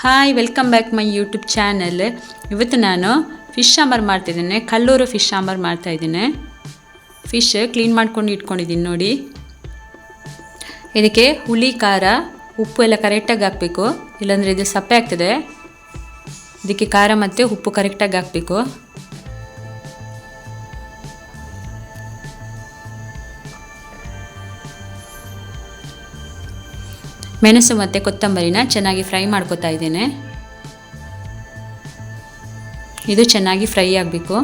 Hi welcome back my YouTube channel ಇವತ್ತು ನಾನು fish sambar ಮಾಡ್ತಿದ್ದೇನೆ. ಕಲ್ಲೂರು ಫಿಶ್ ಸಾಂಬಾರು ಮಾಡ್ತಾ ಇದ್ದೇನೆ. ಫಿಶ್ ಕ್ಲೀನ್ ಮಾಡ್ಕೊಂಡು ಇಟ್ಕೊಂಡಿದ್ದೀನಿ ನೋಡಿ. ಇದಕ್ಕೆ ಹುಳಿ, ಖಾರ, ಉಪ್ಪು ಎಲ್ಲ ಕರೆಕ್ಟಾಗಿ ಹಾಕಬೇಕು. ಇಲ್ಲಾಂದರೆ ಇದು ಸಪ್ಪೆ ಆಗ್ತದೆ. ಇದಕ್ಕೆ ಖಾರ ಮತ್ತು ಉಪ್ಪು ಕರೆಕ್ಟಾಗಿ ಹಾಕಬೇಕು. ಮೆಣಸು ಮತ್ತು ಕೊತ್ತಂಬರಿನ ಚೆನ್ನಾಗಿ ಫ್ರೈ ಮಾಡ್ಕೋತಾ ಇದ್ದೇನೆ. ಇದು ಚೆನ್ನಾಗಿ ಫ್ರೈ ಆಗಬೇಕು.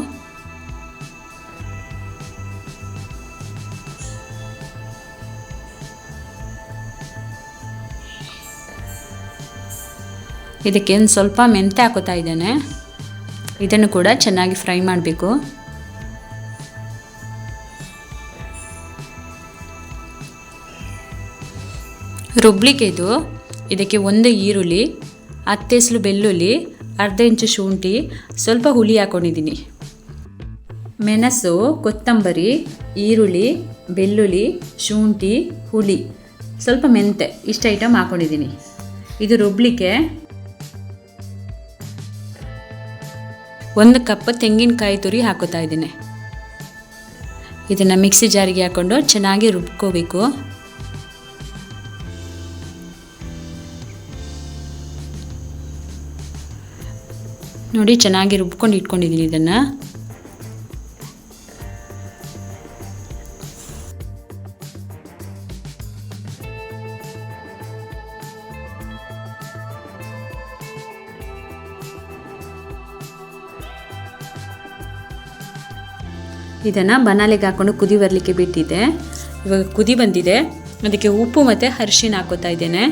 ಇದಕ್ಕೆ ಒಂದು ಸ್ವಲ್ಪ ಮೆಂತೆ ಹಾಕೋತಾ ಇದ್ದೇನೆ. ಇದನ್ನು ಕೂಡ ಚೆನ್ನಾಗಿ ಫ್ರೈ ಮಾಡಬೇಕು. ರುಬ್ಲಿಕ್ಕೆ ಇದು ಇದಕ್ಕೆ ಒಂದು ಈರುಳ್ಳಿ ಹತ್ತೆಸಲು ಬೆಳ್ಳುಳ್ಳಿ, ಅರ್ಧ ಇಂಚು ಶುಂಠಿ, ಸ್ವಲ್ಪ ಹುಳಿ ಹಾಕೊಂಡಿದ್ದೀನಿ. ಮೆಣಸು, ಕೊತ್ತಂಬರಿ, ಈರುಳ್ಳಿ, ಬೆಳ್ಳುಳ್ಳಿ, ಶುಂಠಿ, ಹುಳಿ. ಸ್ವಲ್ಪ ಮೆಂತೆ, ಇಷ್ಟು ಐಟಮ್ ಹಾಕೊಂಡಿದ್ದೀನಿ. ಇದು ರುಬ್ಲಿಕ್ಕೆ ಒಂದು ಕಪ್ ತೆಂಗಿನಕಾಯಿ ತುರಿ ಹಾಕೋತಾ ಇದ್ದೀನಿ. ಇದನ್ನು ಮಿಕ್ಸಿ ಜಾರಿಗೆ ಹಾಕ್ಕೊಂಡು ಚೆನ್ನಾಗಿ ರುಬ್ಕೋಬೇಕು. ನೋಡಿ, ಚೆನ್ನಾಗಿ ರುಬ್ಕೊಂಡು ಇಟ್ಕೊಂಡಿದ್ದೀನಿ ಇದನ್ನು. ಇದನ್ನು ಬನಾಲಿಗೆ ಹಾಕ್ಕೊಂಡು ಕುದಿ ಬರಲಿಕ್ಕೆ ಬಿಟ್ಟಿದ್ದೆ ಇವಾಗ ಕುದಿ ಬಂದಿದೆ. ಅದಕ್ಕೆ ಉಪ್ಪು ಮತ್ತು ಅರಿಶಿನ ಹಾಕೋತಾ ಇದ್ದೇನೆ.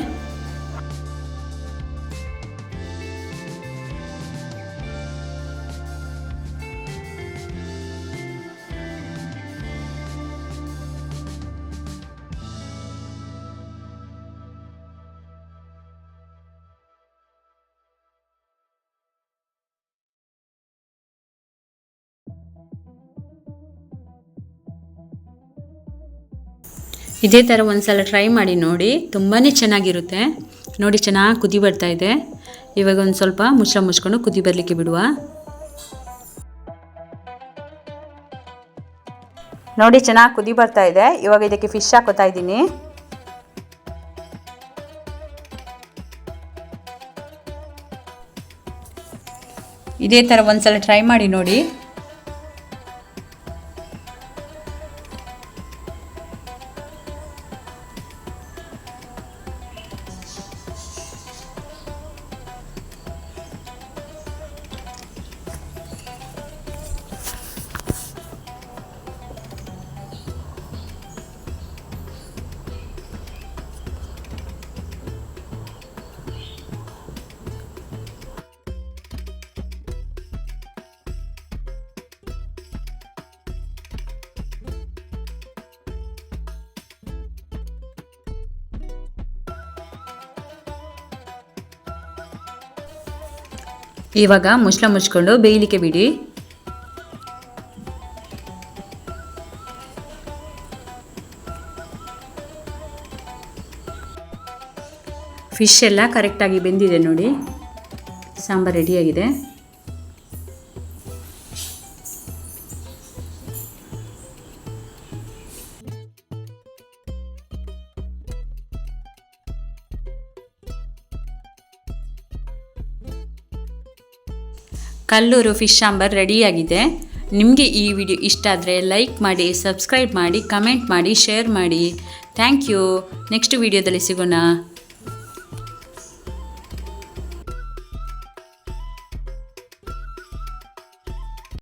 ಇದೇ ಥರ ಒಂದು ಸಲ ಟ್ರೈ ಮಾಡಿ ನೋಡಿ. ತುಂಬಾ ಚೆನ್ನಾಗಿರುತ್ತೆ. ನೋಡಿ ಚೆನ್ನಾಗಿ ಕುದಿ ಬರ್ತಾ ಇದೆ. ಇವಾಗ ಒಂದು ಸ್ವಲ್ಪ ಮುಚ್ಚ ಮುಚ್ಕೊಂಡು ಕುದಿ ಬರಲಿಕ್ಕೆ ಬಿಡುವ. ನೋಡಿ ಚೆನ್ನಾಗಿ ಕುದಿ ಬರ್ತಾ ಇದೆ. ಇವಾಗ ಇದಕ್ಕೆ ಫಿಶ್ ಹಾಕೋತಾ ಇದ್ದೀನಿ. ಇದೇ ಥರ ಒಂದ್ಸಲ ಟ್ರೈ ಮಾಡಿ ನೋಡಿ. ಇವಾಗ ಮುಚ್ಚಳ ಮುಚ್ಕೊಂಡು ಬೇಯಲಿಕ್ಕೆ ಬಿಡಿ. ಫಿಶ್ ಎಲ್ಲ ಕರೆಕ್ಟಾಗಿ ಬೆಂದಿದೆ ನೋಡಿ. ಸಾಂಬಾರು ರೆಡಿಯಾಗಿದೆ ಕಲ್ಲೂರು ಫಿಶ್ ಸಾಂಬಾರ್ ರೆಡಿಯಾಗಿದೆ. ನಿಮಗೆ ಈ ವಿಡಿಯೋ ಇಷ್ಟ ಆದರೆ ಲೈಕ್ ಮಾಡಿ, ಸಬ್ಸ್ಕ್ರೈಬ್ ಮಾಡಿ, ಕಮೆಂಟ್ ಮಾಡಿ, ಶೇರ್ ಮಾಡಿ. Thank you. ನೆಕ್ಸ್ಟ್ ವಿಡಿಯೋದಲ್ಲಿ ಸಿಗೋಣ.